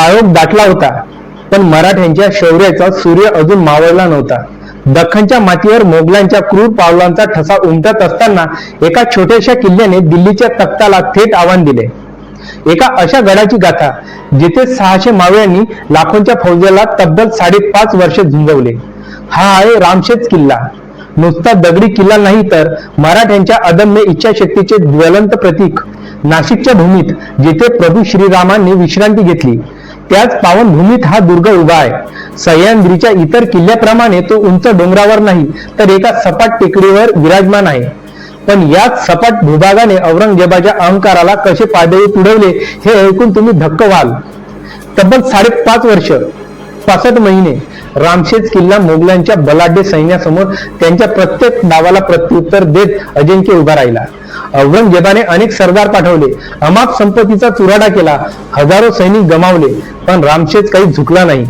काळोख दाटला होता. पण मराठ्यांच्या शौर्याचा सूर्य अजून मावळला नव्हता. दख्खनच्या मातीवर मोगलांच्या क्रूर पावलांचा ठसा उमटत असताना एका छोट्याशा किल्ल्याने दिल्लीच्या तख्ताला थेट आव्हान दिले. एका अशा गडाची गाथा जिथे सहाशे मावळ्यांनी लाखोंच्या फौजेला तब्बल साडेपाच वर्षे झुंजवले. हा आहे रामशेज किल्ला. नुसता दगडी किल्ला नाही तर मराठ्यांच्या अदम्य इच्छाशक्तीचे ज्वलंत प्रतीक नाशिकच्या भूमीत जिथे प्रभू श्रीरामांनी विश्रांती घेतली. त्याच पावनभूमीत हा दुर्ग उभा आहे. सह्याद्रीच्या इतर किल्ल्याप्रमाणे तो उंच डोंगरावर नाही तर एका सपाट टेकडीवर विराजमान आहे. पण याच सपाट भूभागाने औरंगजेबाच्या अहंकाराला कसे पायदळी तुडवले हे ऐकून तुम्ही धक्क व्हाल. तब्बल साडेपाच वर्ष पासष्ट महिने रामशेज किल्ला मोगलांच्या बलाढ्य सैन्यासमोर त्यांच्या प्रत्येक डावाला प्रत्युत्तर देत अजिंक्य उभा राहिला. औरंगजेबाने अनेक सरदार पाठवले. अमाप संपत्तीचा चुराडा केला. हजारो सैनिक गमावले. पण रामशेज काही झुकला नाही.